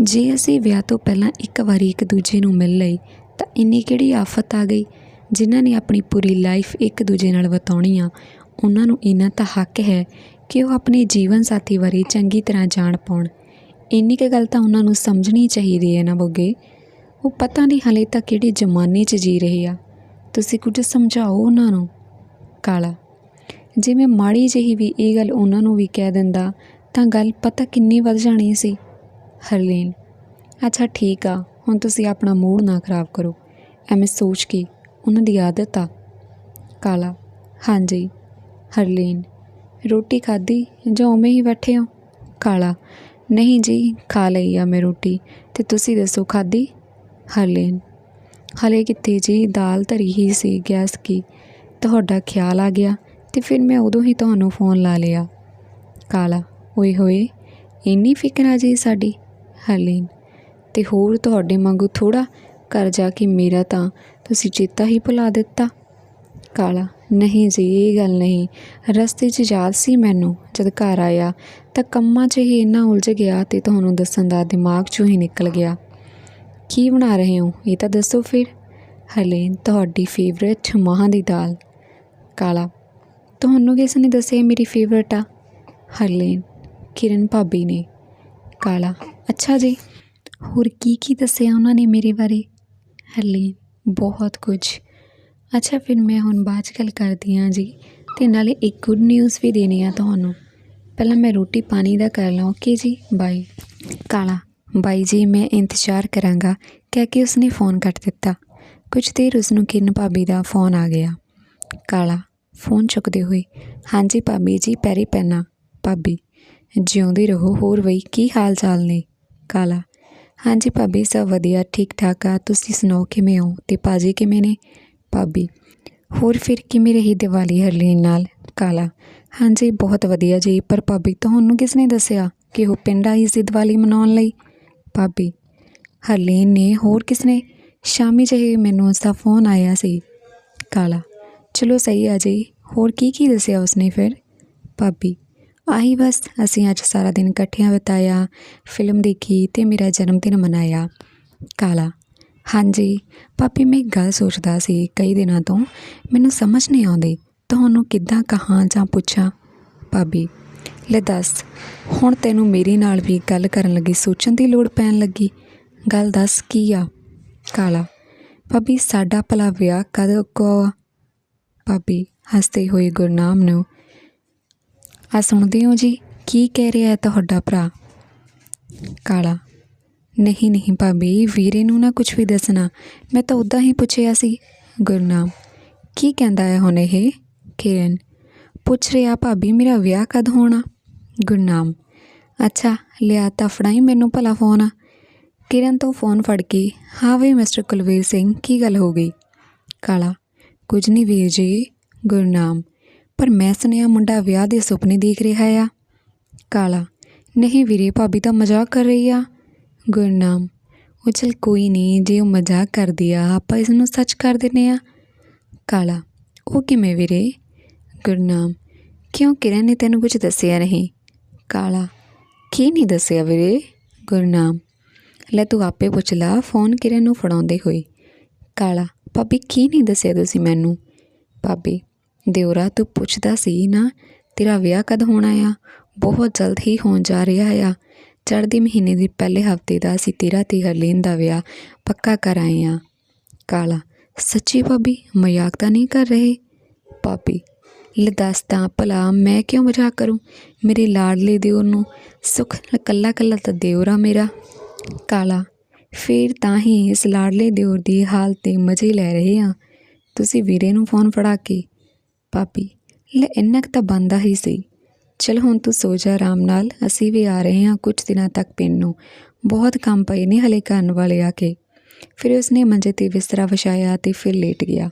ਜੇ ਅਸੀਂ ਵਿਆਹ ਤੋਂ ਪਹਿਲਾਂ ਇੱਕ ਵਾਰੀ ਇੱਕ ਦੂਜੇ ਨੂੰ ਮਿਲ ਲਈ ਤਾਂ ਇੰਨੀ ਕਿਹੜੀ ਆਫਤ ਆ ਗਈ? ਜਿਨ੍ਹਾਂ ਨੇ ਆਪਣੀ ਪੂਰੀ ਲਾਈਫ ਇੱਕ ਦੂਜੇ ਨਾਲ ਬਿਤਾਉਣੀ ਆ, ਉਹਨਾਂ ਨੂੰ ਇੰਨਾ ਤਾਂ ਹੱਕ ਹੈ ਕਿ ਉਹ ਆਪਣੇ ਜੀਵਨ ਸਾਥੀ ਬਾਰੇ ਚੰਗੀ ਤਰ੍ਹਾਂ ਜਾਣ ਪਾਉਣ। ਇੰਨੀ ਕੁ ਗੱਲ ਤਾਂ ਉਹਨਾਂ ਨੂੰ ਸਮਝਣੀ ਚਾਹੀਦੀ ਹੈ ਨਾ ਬੋਗੇ? ਉਹ ਪਤਾ ਨਹੀਂ ਹਲੇ ਤਾਂ ਕਿਹੜੇ ਜ਼ਮਾਨੇ 'ਚ ਜੀ ਰਹੇ ਆ। ਤੁਸੀਂ ਕੁਝ ਸਮਝਾਓ ਉਹਨਾਂ ਨੂੰ? ਕਾਲਾ, ਜੇ ਮੈਂ ਮਾੜੀ ਜਿਹੀ ਵੀ ਇਹ ਗੱਲ ਉਹਨਾਂ ਨੂੰ ਵੀ ਕਹਿ ਦਿੰਦਾ, ਤਾਂ ਗੱਲ ਪਤਾ ਕਿੰਨੀ ਵੱਧ ਜਾਣੀ ਸੀ? ਹਰਲੀਨ, ਅੱਛਾ ਠੀਕ ਆ। ਹੁਣ ਤੁਸੀਂ ਆਪਣਾ ਮੂਡ ਨਾ ਖਰਾਬ ਕਰੋ। ਐਵੇਂ ਸੋਚ ਕੇ ਉਹਨਾਂ ਦੀ ਆਦਤ ਆ। ਕਾਲਾ, ਹਾਂਜੀ, ਹਰਲੀਨ, ਰੋਟੀ ਖਾਧੀ ਜਾਂ ਉਵੇਂ ਹੀ ਬੈਠੇ ਹੋ? ਕਾਲਾ, ਨਹੀਂ ਜੀ, ਖਾ ਲਈ ਆ ਮੈਂ ਰੋਟੀ, ਤੇ ਤੁਸੀਂ ਦੱਸੋ ਖਾਧੀ? ਹਰਲੀਨ, ਹਲੇ ਕਿੱਥੇ ਜੀ ਦਾਲ ਧਰੀ ਹੀ ਸੀ ਗੈਸ ਕੀ, ਤੁਹਾਡਾ ਖਿਆਲ ਆ ਗਿਆ, ਤੇ ਫਿਰ ਮੈਂ ਉਦੋਂ ਹੀ ਤੁਹਾਨੂੰ ਫੋਨ ਲਾ ਲਿਆ। ਕਾਲਾ, ਓਏ ਹੋਏ, ਇੰਨੀ ਫਿਕਰ ਆ ਜੀ ਸਾਡੀ? ਹਰਲੀਨ ਤੇ ਹੋਰ ਤੁਹਾਡੇ ਵਾਂਗੂ ਥੋੜਾ ਘਰ ਜਾ ਕੇ ਮੇਰਾ ਤਾਂ ਤੁਸੀਂ ਚੇਤਾ ਹੀ ਭੁਲਾ ਦਿੱਤਾ। ਕਾਲਾ, ਨਹੀਂ ਜੀ, ਇਹ ਗੱਲ ਨਹੀਂ। ਰਸਤੇ 'ਚ ਯਾਦ ਸੀ ਮੈਨੂੰ। ਜਦ ਘਰ ਆਇਆ ਤਾਂ ਕੰਮਾਂ 'ਚ ਹੀ ਇੰਨਾ ਉਲਝ ਗਿਆ ਤੇ ਤੁਹਾਨੂੰ ਦੱਸਣ ਦਾ ਦਿਮਾਗ 'ਚੋਂ ਹੀ ਨਿਕਲ ਗਿਆ। ਕੀ ਬਣਾ ਰਹੇ ਹੋ? ਇਹ ਤਾਂ ਦੱਸੋ ਫਿਰ। ਹਰਲੀਨ ਤੁਹਾਡੀ ਫੇਵਰੇਟ ਮਾਹਾਂ ਦੀ ਦਾਲ। ਕਾਲਾ, ਤੁਹਾਨੂੰ ਕਿਸ ਨੇ ਦੱਸਿਆ ਮੇਰੀ ਫੇਵਰਟ ਆ? ਹਰਲੀਨ, ਕਿਰਨ ਭਾਬੀ ਨੇ। ਕਾਲਾ, ਅੱਛਾ ਜੀ। ਹੋਰ ਕੀ ਕੀ ਦੱਸਿਆ ਉਹਨਾਂ ਨੇ ਮੇਰੇ ਬਾਰੇ? ਹਲੇ ਬਹੁਤ ਕੁਝ। ਅੱਛਾ, ਫਿਰ ਮੈਂ ਹੁਣ ਬਾਅਦ 'ਚ ਗੱਲ ਕਰਦੀ ਹਾਂ ਜੀ ਅਤੇ ਨਾਲੇ ਇੱਕ ਗੁੱਡ ਨਿਊਜ਼ ਵੀ ਦੇਣੀ ਆ ਤੁਹਾਨੂੰ। ਪਹਿਲਾਂ ਮੈਂ ਰੋਟੀ ਪਾਣੀ ਦਾ ਕਰ ਲਾਂ ਓਕੇ ਜੀ? ਬਾਈ ਕਾਲਾ ਬਾਈ ਜੀ, ਮੈਂ ਇੰਤਜ਼ਾਰ ਕਰਾਂਗਾ, ਕਹਿ ਕੇ ਉਸਨੇ ਫੋਨ ਕੱਟ ਦਿੱਤਾ। ਕੁਝ ਦੇਰ ਉਸਨੂੰ ਕਿਰਨ ਭਾਬੀ ਦਾ ਫੋਨ ਆ ਗਿਆ। ਕਾਲਾ ਫੋਨ ਚੁੱਕਦੇ ਹੋਏ, ਹਾਂਜੀ ਭਾਬੀ ਜੀ, ਪੈਰੀ ਪੈਣਾ, ਭਾਬੀ, ਜਿਉਂਦੇ ਰਹੋ, ਹੋਰ ਬਈ, ਕੀ ਹਾਲ ਚਾਲ ਨੇ? ਕਾਲਾ ਹਾਂਜੀ ਭਾਬੀ, ਸਭ ਵਧੀਆ ਠੀਕ ਠਾਕ ਆ। ਤੁਸੀਂ ਸੁਣਾਓ, ਕਿਵੇਂ ਹੋ? ਤੇ ਪਾਜੀ ਕਿਵੇਂ ਨੇ? ਭਾਬੀ, ਹੋਰ ਫਿਰ ਕਿਵੇਂ ਰਹੀ ਦੀਵਾਲੀ ਹਰਲੀਨ ਨਾਲ? ਕਾਲਾ, ਹਾਂਜੀ, ਬਹੁਤ ਵਧੀਆ ਜੀ। ਪਰ ਭਾਬੀ, ਤੁਹਾਨੂੰ ਕਿਸ ਨੇ ਦੱਸਿਆ ਕਿ ਉਹ ਪਿੰਡ ਆਈ ਸੀ ਦੀਵਾਲੀ ਮਨਾਉਣ ਲਈ? ਭਾਬੀ, ਹਰਲੀਨ ਨੇ ਹੋਰ ਕਿਸ ਨੇ? ਸ਼ਾਮੀ ਜਿਹੇ ਮੈਨੂੰ ਉਸ ਦਾ ਫੋਨ ਆਇਆ ਸੀ। ਕਾਲਾ, ਚਲੋ ਸਹੀ ਆ ਜੀ। ਹੋਰ ਕੀ ਕੀ ਦੱਸਿਆ ਉਸਨੇ ਫਿਰ? ਭਾਬੀ ਆਹੀ ਬਸ, ਅਸੀਂ ਅੱਜ ਸਾਰਾ ਦਿਨ ਇਕੱਠਿਆਂ ਬਿਤਾਇਆ, ਫਿਲਮ ਦੇਖੀ ਤੇ ਮੇਰਾ ਜਨਮ ਦਿਨ ਮਨਾਇਆ। ਕਾਲਾ, ਹਾਂਜੀ ਪਾਪੀ ਮੈਂ ਇੱਕ ਗੱਲ ਸੋਚਦਾ ਸੀ ਕਈ ਦਿਨਾਂ ਤੋਂ, ਮੈਨੂੰ ਸਮਝ ਨਹੀਂ ਆਉਂਦੀ, ਤੁਹਾਨੂੰ ਕਿੱਦਾਂ ਕਹਾਂ ਜਾਂ ਪੁੱਛਾਂ? ਭਾਬੀ, ਲੈ ਦੱਸ, ਹੁਣ ਤੈਨੂੰ ਮੇਰੇ ਨਾਲ ਵੀ ਗੱਲ ਕਰਨ ਲੱਗੀ, ਸੋਚਣ ਦੀ ਲੋੜ ਪੈਣ ਲੱਗੀ। ਗੱਲ ਦੱਸ ਕੀ ਆ? ਕਾਲਾ, ਭਾਬੀ ਸਾਡਾ ਭਲਾ ਵਿਆਹ ਕਦੋਂ ਕੋ ਭਾਬੀ ਹੱਸਦੇ ਹੋਏ ਗੁਰਨਾਮ ਨੂੰ ਆ ਸੁਣਦੇ ਹੋ ਜੀ, ਕੀ ਕਹਿ ਰਿਹਾ ਹੈ ਤੁਹਾਡਾ ਭਰਾ? ਕਾਲਾ, ਨਹੀਂ ਨਹੀਂ ਭਾਬੀ, ਵੀਰੇ ਨੂੰ ਨਾ ਕੁਝ ਵੀ ਦੱਸਣਾ। ਮੈਂ ਤਾਂ ਉਦਾਂ ਹੀ ਪੁੱਛਿਆ ਸੀ। ਗੁਰਨਾਮ, ਕੀ ਕਹਿੰਦਾ ਹੈ ਹੁਣ ਇਹ? ਕਿਰਨ, ਪੁੱਛ ਰਿਹਾ, ਭਾਬੀ, ਮੇਰਾ ਵਿਆਹ ਕਦ ਹੋਣਾ? ਗੁਰਨਾਮ, ਅੱਛਾ, ਲਿਆ ਤਾਂ ਫੜਾਈ ਮੈਨੂੰ ਭਲਾ ਫੋਨ। ਆ ਕਿਰਨ ਤੋਂ ਫੋਨ ਫੜ ਕੇ, ਹਾਂ ਵੀ ਮਿਸਟਰ ਕੁਲਵੀਰ ਸਿੰਘ, ਕੀ ਗੱਲ ਹੋ ਗਈ? ਕਾਲਾ, ਕੁਝ ਨਹੀਂ ਵੀਰ ਜੀ, ਗੁਰਨਾਮ ਪਰ ਮੈਂ ਸੁਣਿਆ ਮੁੰਡਾ ਵਿਆਹ ਦੇ ਸੁਪਨੇ ਦੇਖ ਰਿਹਾ ਆ। ਕਾਲਾ, ਨਹੀਂ ਵੀਰੇ, ਭਾਬੀ ਤਾਂ ਮਜ਼ਾਕ ਕਰ ਰਹੀ ਆ। ਗੁਰਨਾਮ, ਉਹ ਚਲ ਕੋਈ ਨਹੀਂ, ਜੇ ਉਹ ਮਜ਼ਾਕ ਕਰਦੀ ਆ, ਆਪਾਂ ਇਸ ਨੂੰ ਸੱਚ ਕਰ ਦਿੰਨੇ ਆ। ਕਾਲਾ, ਉਹ ਕਿਵੇਂ ਵੀਰੇ? ਗੁਰਨਾਮ, ਕਿਉਂ ਕਿਰਨ ਨੇ ਤੈਨੂੰ ਕੁਝ ਦੱਸਿਆ ਨਹੀਂ? ਕਾਲਾ, ਕੀ ਨਹੀਂ ਦੱਸਿਆ ਵੀਰੇ? ਗੁਰਨਾਮ, ਲੈ ਤੂੰ ਆਪੇ ਪੁੱਛ ਲਾ, ਫੋਨ ਕਿਰਨ ਨੂੰ ਫੜਾਉਂਦੇ ਹੋਏ। ਕਾਲਾ, ਭਾਬੀ ਕੀ ਨਹੀਂ ਦੱਸਿਆ ਤੁਸੀਂ ਮੈਨੂੰ? ਭਾਬੀ ਦਿਉਰਾ ਤੂੰ ਪੁੱਛਦਾ ਸੀ ਨਾ, ਤੇਰਾ ਵਿਆਹ ਕਦ ਹੋਣਾ ਆ? ਬਹੁਤ ਜਲਦ ਹੀ ਹੋਣ ਜਾ ਰਿਹਾ ਆ। ਚੜ੍ਹਦੇ ਮਹੀਨੇ ਦੇ ਪਹਿਲੇ ਹਫ਼ਤੇ ਦਾ ਅਸੀਂ ਤੇਰਾ ਤੇ ਹਰਲੀਨ ਦਾ ਵਿਆਹ ਪੱਕਾ ਕਰ ਆਏ ਆ। ਕਾਲਾ, ਸੱਚੀ ਭਾਬੀ, ਮਜ਼ਾਕ ਤਾਂ ਨਹੀਂ ਕਰ ਰਹੇ? ਭਾਬੀ ਲੈ ਦੱਸ ਤਾਂ ਭਲਾ ਮੈਂ ਕਿਉਂ ਮਜ਼ਾਕ ਕਰੂੰ? ਮੇਰੇ ਲਾਡਲੇ ਦਿਓਰ ਨੂੰ ਸੁੱਖ ਨਾਲ ਕੱਲਾ ਕੱਲਾ ਤਾਂ ਦਿਓਰ ਆ ਮੇਰਾ। ਕਾਲਾ, ਫੇਰ ਤਾਂ ਹੀ ਇਸ ਲਾਡਲੇ ਦਿਓਰ ਦੀ ਹਾਲਤ ਤੇ ਮਜ਼ੇ ਲੈ ਰਹੇ ਆ। ਤੁਸੀਂ ਵੀਰੇ ਨੂੰ ਫੋਨ ਫੜਾ ਕੇ ਭਾਬੀ, ਲੈ ਇੰਨਾ ਕੁ ਤਾਂ ਬੰਦਾ ਹੀ ਸੀ। ਚਲ ਹੁਣ ਤੂੰ ਸੋ ਜਾ ਆਰਾਮ ਨਾਲ, ਅਸੀਂ ਵੀ ਆ ਰਹੇ ਹਾਂ ਕੁਝ ਦਿਨਾਂ ਤੱਕ ਪਿੰਡ ਨੂੰ। ਬਹੁਤ ਕੰਮ ਪਏ ਨੇ ਹਲੇ ਕਰਨ ਵਾਲੇ ਆ ਕੇ। ਫਿਰ ਉਸਨੇ ਮੰਜੇ ਤੇ ਬਿਸਤਰਾ ਵਿਛਾਇਆ ਤੇ ਫਿਰ ਲੇਟ ਗਿਆ।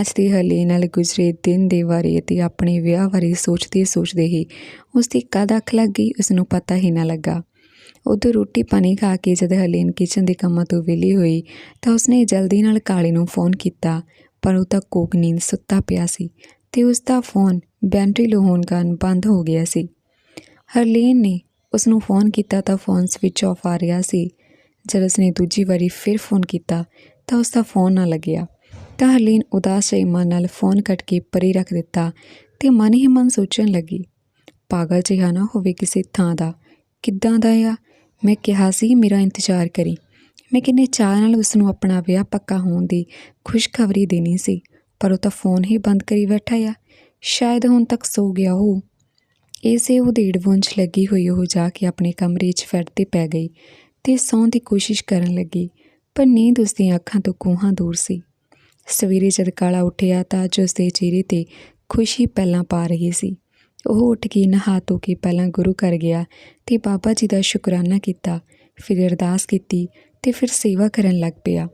ਅੱਜ ਦੀ ਹਲੇ ਨਾਲ ਗੁਜ਼ਰੇ ਦਿਨ ਦੇ ਬਾਰੇ ਤੇ ਆਪਣੇ ਵਿਆਹ ਬਾਰੇ ਸੋਚਦੇ ਸੋਚਦੇ ਹੀ ਉਸ ਦੀ ਕਦ ਅੱਖ ਲੱਗ ਗਈ ਉਸ ਨੂੰ ਪਤਾ ਹੀ ਨਾ ਲੱਗਾ। ਉਦੋਂ ਰੋਟੀ ਪਾਣੀ ਖਾ ਕੇ ਜਦ ਹਲੇਨ ਕਿਚਨ ਦੇ ਕੰਮਾਂ ਤੋਂ ਵਿਹਲੀ ਹੋਈ ਤਾਂ ਉਸਨੇ ਜਲਦੀ ਨਾਲ ਕਾਲੇ ਨੂੰ ਫੋਨ ਕੀਤਾ, ਪਰ ਉਹ ਤਾਂ ਕੋਕ ਨੀਂਦ ਸੁੱਤਾ ਪਿਆ ਸੀ। ਤੇ ਉਸ ਦਾ ਫੋਨ ਬੈਟਰੀ ਲੋ ਹੋਣ ਕਾਰਨ ਬੰਦ ਹੋ ਗਿਆ ਸੀ। ਹਰਲੀਨ ਨੇ ਉਸ ਨੂੰ ਫੋਨ ਕੀਤਾ ਤਾਂ ਫੋਨ ਸਵਿਚ ਆਫ ਆ ਰਿਹਾ ਸੀ। ਜਦ ਉਸਨੇ ਦੂਜੀ ਵਾਰੀ ਫਿਰ ਫੋਨ ਕੀਤਾ ਤਾਂ ਉਸ ਦਾ ਫੋਨ ਨਾ ਲੱਗਿਆ। ਤਾਂ ਹਰਲੀਨ ਉਦਾਸ ਜਿਹੇ ਮਨ ਨਾਲ ਫੋਨ ਕੱਟ ਕੇ ਪਰੇ ਰੱਖ ਦਿੱਤਾ ਤੇ ਮਨ ਹੀ ਮਨ ਸੋਚਣ ਲੱਗੀ, ਪਾਗਲ ਜਿਹਾ ਨਾ ਹੋਵੇ ਕਿਸੇ ਥਾਂ ਦਾ। ਕਿੱਦਾਂ ਦਾ ਆ? ਮੈਂ ਕਿਹਾ ਸੀ ਮੇਰਾ ਇੰਤਜ਼ਾਰ ਕਰੀ। ਮੈਂ ਕਿੰਨੇ ਚਾਅ ਨਾਲ ਉਸ ਨੂੰ ਆਪਣਾ ਵਿਆਹ ਪੱਕਾ ਹੋਣ ਦੀ ਖੁਸ਼ਖਬਰੀ ਦੇਣੀ ਸੀ। ਪਰ ਉਹ ਤਾਂ ਫੋਨ ਹੀ ਬੰਦ ਕਰੀ ਬੈਠਾ ਆ। ਸ਼ਾਇਦ ਹੁਣ ਤੱਕ ਸੋ ਗਿਆ ਹੋ ਇਸੇ ਉਧੇੜ ਵੁੰਝ ਲੱਗੀ ਹੋਈ ਉਹ ਜਾ ਕੇ ਆਪਣੇ ਕਮਰੇ 'ਚ ਫੈਟ ਤੇ ਪੈ ਗਈ ਤੇ ਸੌਣ ਦੀ ਕੋਸ਼ਿਸ਼ ਕਰਨ ਲੱਗੀ, ਪਰ ਨੀਂਦ ਉਸ ਦੀਆਂ ਅੱਖਾਂ ਤੋਂ ਕੋਹਾਂ ਦੂਰ ਸੀ। ਸਵੇਰੇ ਜਦ ਕਾਲਾ ਉੱਠਿਆ ਤਾਂ ਅੱਜ ਉਸ ਦੇ ਚਿਹਰੇ ਤੇ ਖੁਸ਼ੀ ਪਹਿਲਾਂ ਪਾ ਰਹੀ ਸੀ। ਉਹ ਉੱਠ ਕੇ ਨਹਾ ਧੋ ਕੇ ਪਹਿਲਾਂ ਗੁਰੂ ਘਰ ਗਿਆ ਤੇ ਬਾਬਾ ਜੀ ਦਾ ਸ਼ੁਕਰਾਨਾ ਕੀਤਾ, ਫਿਰ ਅਰਦਾਸ ਕੀਤੀ ਤੇ ਫਿਰ ਸੇਵਾ ਕਰਨ ਲੱਗ ਪਿਆ।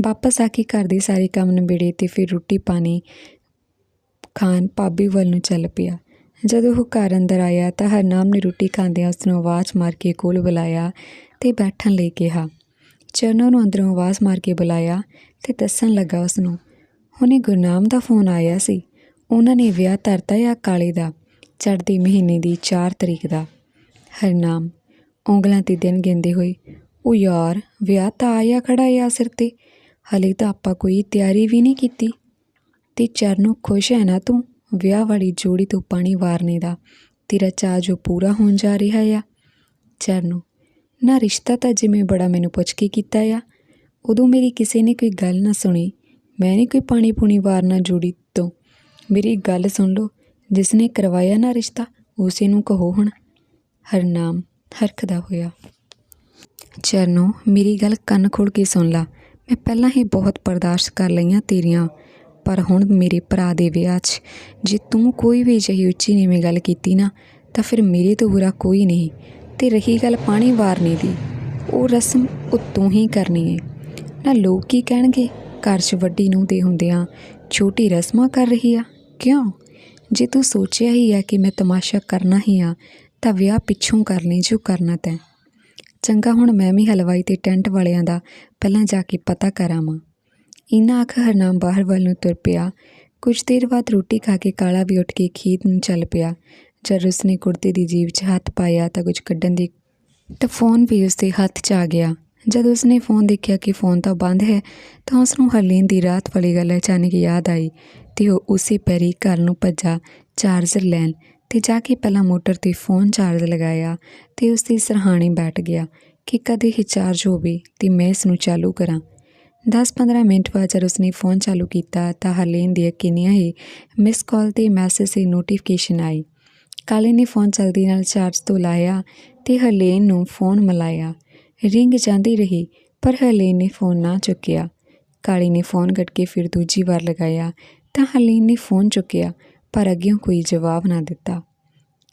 ਵਾਪਸ ਆ ਕੇ ਘਰ ਦੇ ਸਾਰੇ ਕੰਮ ਨਿਬੇੜੇ ਤੇ ਫਿਰ ਰੋਟੀ ਪਾਣੀ ਖਾਨ ਭਾਬੀ ਵੱਲ ਨੂੰ ਚੱਲ ਪਿਆ। ਜਦੋਂ ਉਹ ਘਰ ਅੰਦਰ ਆਇਆ ਤਾਂ ਹਰਨਾਮ ਨੇ ਰੋਟੀ ਖਾਂਦਿਆਂ ਉਸ ਨੂੰ ਆਵਾਜ਼ ਮਾਰ ਕੇ ਕੋਲ ਬੁਲਾਇਆ ਤੇ ਬੈਠਣ ਲਈ ਕਿਹਾ। ਚਰਨੋ ਨੂੰ ਅੰਦਰੋਂ ਆਵਾਜ਼ ਮਾਰ ਕੇ ਬੁਲਾਇਆ ਤੇ ਦੱਸਣ ਲੱਗਾ ਉਸ ਨੂੰ ਹੁਣੇ ਗੁਰਨਾਮ ਦਾ ਫੋਨ ਆਇਆ ਸੀ। ਉਹਨਾਂ ਨੇ ਵਿਆਹ ਧਰਤਾ ਆ ਕਾਲੇ ਦਾ, ਚੜ੍ਹਦੇ ਮਹੀਨੇ ਦੀ 4 ਤਰੀਕ ਦਾ। ਹਰਨਾਮ ਉਂਗਲਾਂ ਤੇ ਦਿਨ ਗਿਣਦੇ ਹੋਏ ਉਹ ਯਾਰ, ਵਿਆਹ ਤਾਂ ਆਇਆ ਖੜਾ ਆ ਸਿਰ ਤੇ। ਹਲੇ ਤਾਂ ਆਪਾਂ ਕੋਈ ਤਿਆਰੀ ਵੀ ਨਹੀਂ ਕੀਤੀ। ਤੇ ਚਰਨੋ ਖੁਸ਼ ਹੈ ਨਾ ਤੂੰ, ਵਿਆਹ ਵਾਲੀ ਜੋੜੀ ਤੋਂ ਪਾਣੀ ਵਾਰਨੇ ਦਾ। ਤੇਰਾ ਚਾਹ ਜੋ ਪੂਰਾ ਹੋਣ ਜਾ ਰਿਹਾ ਆ। ਚਰਨੋ ਨਾ ਰਿਸ਼ਤਾ ਤਾਂ ਜਿਵੇਂ ਬੜਾ ਮੈਨੂੰ ਪੁੱਛ ਕੇ ਕੀਤਾ ਆ। ਉਦੋਂ ਮੇਰੀ ਕਿਸੇ ਨੇ ਕੋਈ ਗੱਲ ਨਾ ਸੁਣੀ। ਮੈਂ ਨਹੀਂ ਕੋਈ ਪਾਣੀ ਪੂਣੀ ਵਾਰਨਾ ਜੋੜੀ ਤੋਂ। ਮੇਰੀ ਗੱਲ ਸੁਣ ਲਓ, ਜਿਸ ਨੇ ਕਰਵਾਇਆ ਨਾ ਰਿਸ਼ਤਾ, ਉਸੇ ਨੂੰ ਕਹੋ ਹੁਣ। ਹਰਨਾਮ ਹਰਖਦਾ ਹੋਇਆ। ਚਰਨੋ ਮੇਰੀ ਗੱਲ ਕੰਨ ਖੋਲ ਕੇ ਸੁਣ ਲਾ। ਮੈਂ ਪਹਿਲਾਂ ਹੀ ਬਹੁਤ ਬਰਦਾਸ਼ਤ ਕਰ ਲਈਆਂ ਤੇਰੀਆਂ, ਪਰ ਹੁਣ ਮੇਰੇ ਭਰਾ ਦੇ ਵਿਆਹ 'ਚ ਜੇ ਤੂੰ ਕੋਈ ਵੀ ਅਜਿਹੀ ਉੱਚੀ ਨੀਵੀਂ ਗੱਲ ਕੀਤੀ ਨਾ, ਤਾਂ ਫਿਰ ਮੇਰੇ ਤੋਂ ਬੁਰਾ ਕੋਈ ਨਹੀਂ। ਤੇ ਰਹੀ ਗੱਲ ਪਾਣੀ ਵਾਰਨੇ ਦੀ, ਉਹ ਰਸਮ ਉਹ ਹੀ ਕਰਨੀ ਹੈ ਨਾ ਲੋਕ ਕੀ ਕਹਿਣਗੇ? ਘਰ 'ਚ ਵੱਡੀ ਨੂੰ ਦੇ ਹੁੰਦਿਆਂ ਛੋਟੀ ਰਸਮਾਂ ਕਰ ਰਹੀ ਆ? ਕਿਉਂ? ਜੇ ਤੂੰ ਸੋਚਿਆ ਹੀ ਆ ਕਿ ਮੈਂ ਤਮਾਸ਼ਾ ਕਰਨਾ ਹੀ ਆ, ਤਾਂ ਵਿਆਹ ਪਿੱਛੋਂ ਕਰ ਲਈ ਜੋ ਕਰਨਾ ਤੈਂ। ਚੰਗਾ ਹੁਣ ਮੈਂ ਵੀ ਹਲਵਾਈ ਤੇ ਟੈਂਟ ਵਾਲਿਆਂ ਦਾ ਪਹਿਲਾਂ ਜਾ ਕੇ ਪਤਾ ਕਰਾਵਾਂ। ਇਨਾ ਆਖ ਹਰਨਾਮ ਬਾਹਰ ਵੱਲ ਨੂੰ ਤੁਰ ਪਿਆ। ਕੁਝ ਦੇਰ ਬਾਅਦ ਰੋਟੀ ਖਾ ਕੇ ਕਾਲਾ ਵੀ ਉੱਠ ਕੇ ਖੇਤ ਨੂੰ ਚੱਲ ਪਿਆ। ਜਦ ਉਸਨੇ ਕੁੜਤੇ ਦੀ ਜੀਬ 'ਚ ਹੱਥ ਪਾਇਆ ਤਾਂ ਕੁਝ ਕੱਢਣ ਦੀ ਤਾਂ ਫੋਨ ਵੀ ਉਸਦੇ ਹੱਥ 'ਚ ਆ ਗਿਆ। ਜਦ ਉਸਨੇ ਫੋਨ ਦੇਖਿਆ ਕਿ ਫੋਨ ਤਾਂ ਬੰਦ ਹੈ, ਤਾਂ ਉਸ ਨੂੰ ਹਰਲੀਨ ਦੀ ਰਾਤ ਵਾਲੀ ਗੱਲ ਅਚਾਨਕ ਯਾਦ ਆਈ ਤੇ ਉਹ ਉਸੇ ਪੈਰੀ ਘਰ ਨੂੰ ਭੱਜਾ ਚਾਰਜਰ ਲੈਣ ਤੇ ਜਾ ਕੇ ਪਹਿਲਾਂ ਮੋਟਰ ਤੇ ਫੋਨ ਚਾਰਜ ਲਗਾਇਆ ਤੇ ਉਸ ਦੀ ਸਰਹਾਣੇ ਬੈਠ ਗਿਆ ਕਿ ਕਦੇ ਹੀ ਚਾਰਜ ਹੋਵੇ ਤੇ ਮੈਂ ਇਸ ਨੂੰ ਚਾਲੂ ਕਰਾਂ। 10-15 ਮਿੰਟ ਬਾਅਦ ਜਦ ਉਸਨੇ ਫੋਨ ਚਾਲੂ ਕੀਤਾ ਤਾਂ ਹਰਲੀਨ ਦੀ ਕਿੰਨੀਆਂ ਹੀ ਮਿਸ ਕਾਲ ਤੇ ਮੈਸੇਜ ਦੀ ਨੋਟੀਫਿਕੇਸ਼ਨ ਆਈ। ਕਾਲੇ ਨੇ ਫੋਨ ਜਲਦੀ ਨਾਲ ਚਾਰਜ ਤੋਂ ਲਾਇਆ ਤੇ ਹਰਲੀਨ ਨੂੰ ਫੋਨ ਮਿਲਾਇਆ। ਰਿੰਗ ਜਾਂਦੀ ਰਹੀ, ਪਰ ਹਰਲੀਨ ਨੇ ਫੋਨ ਨਾ ਚੁੱਕਿਆ। ਕਾਲੀ ਨੇ ਫੋਨ ਕੱਟ ਕੇ ਫਿਰ ਦੂਜੀ ਵਾਰ ਲਗਾਇਆ ਤਾਂ ਹਰਲੀਨ ਨੇ ਫੋਨ ਚੁੱਕਿਆ। ਪਰ ਅੱਗਿਓਂ ਕੋਈ ਜਵਾਬ ਨਾ ਦਿੱਤਾ।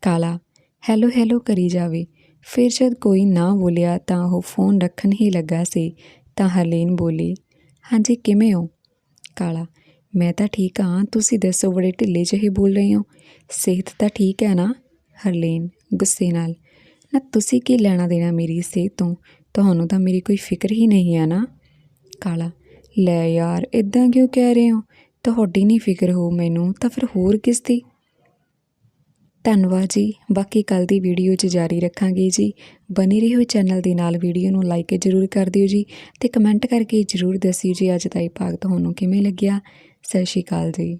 ਕਾਲਾ, ਹੈਲੋ ਹੈਲੋ ਕਰੀ ਜਾਵੇ। ਫਿਰ ਜਦ ਕੋਈ ਨਾ ਬੋਲਿਆ ਤਾਂ ਉਹ ਫੋਨ ਰੱਖਣ ਹੀ ਲੱਗਾ ਸੀ, ਤਾਂ ਹਰਲੀਨ ਬੋਲੀ, ਹਾਂਜੀ, ਕਿਵੇਂ ਹੋ? ਕਾਲਾ, ਮੈਂ ਤਾਂ ਠੀਕ ਹਾਂ। ਤੁਸੀਂ ਦੱਸੋ, ਬੜੇ ਢਿੱਲੇ ਜਿਹੇ ਬੋਲ ਰਹੇ ਹੋ। ਸਿਹਤ ਤਾਂ ਠੀਕ ਹੈ ਨਾ? ਹਰਲੀਨ ਗੁੱਸੇ ਨਾਲ, ਨਾ ਤੁਸੀਂ ਕੀ ਲੈਣਾ ਦੇਣਾ ਮੇਰੀ ਸਿਹਤ ਤੋਂ? ਤੁਹਾਨੂੰ ਤਾਂ ਮੇਰੀ ਕੋਈ ਫਿਕਰ ਹੀ ਨਹੀਂ ਹੈ ਨਾ? ਕਾਲਾ, ਲੈ ਯਾਰ ਇਦਾਂ ਕਿਉਂ ਕਹਿ ਰਹੇ ਹੋ? ਤੁਹਾਡੀ ਨਹੀਂ ਫਿਕਰ ਹੋ ਮੈਨੂੰ, ਤਾਂ ਫਿਰ ਹੋਰ ਕਿਸ ਦੀ? ਧੰਨਵਾਦ ਜੀ। ਬਾਕੀ ਕੱਲ ਦੀ ਵੀਡੀਓ 'ਚ ਜਾਰੀ ਰੱਖਾਂਗੇ ਜੀ। ਬਨੇ ਰਹੋ ਚੈਨਲ ਦੇ ਨਾਲ, ਵੀਡੀਓ ਨੂੰ ਲਾਈਕ ਜ਼ਰੂਰ ਕਰ ਦਿਓ ਜੀ ਤੇ ਕਮੈਂਟ ਕਰਕੇ ਜ਼ਰੂਰ ਦੱਸਿਓ ਜੀ ਅੱਜ ਦਾ ਇਹ ਭਾਗ ਤੁਹਾਨੂੰ ਕਿਵੇਂ ਲੱਗਿਆ। ਸਤਿ ਸ਼੍ਰੀ ਅਕਾਲ ਜੀ।